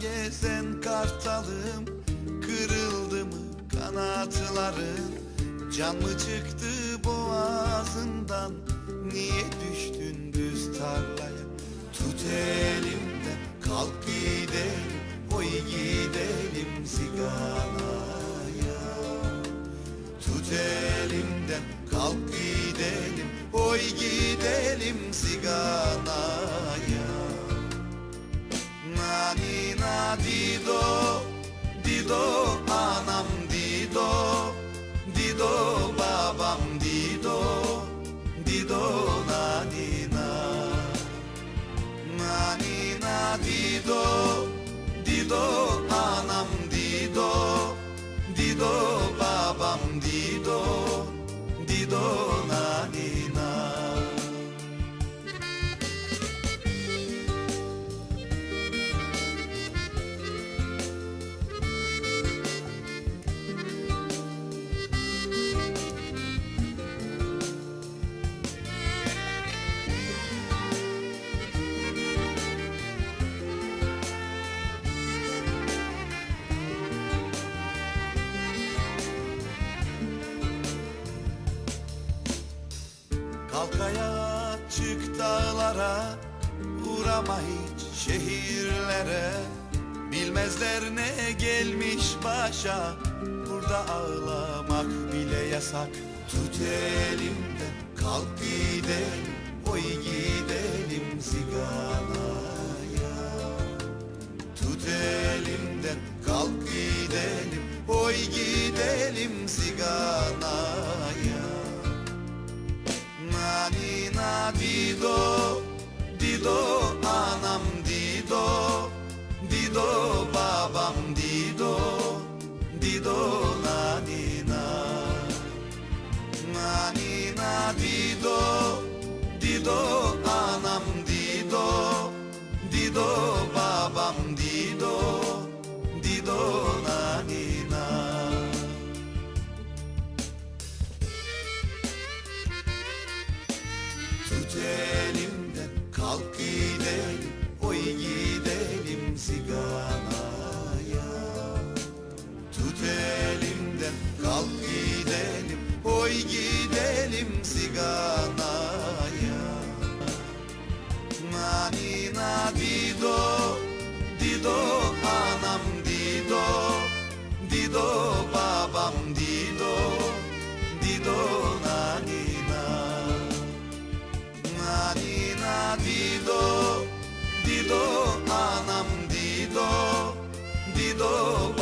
Gezen kartalım kanatların Can mı çıktı boğazından. Niye düştün düz tarlaya? Tut elimden kalk gidelim Oy gidelim ziganaya Tut elimden kalk gidelim Oy gidelim ziganaya Nani na dido Dido Dido Kalk ayağa çık dağlara Uğrama hiç şehirlere. Bilmezler ne gelmiş başa Burada ağlamak bile yasak. Tut elimden kalk gidelim Oy gidelim ziganaya. Tut elimden kalk gidelim Oy gidelim ziganaya Nani na dido Tut elimden kalk gidelim Oy gidelim ziganaya Dido anam dido Dido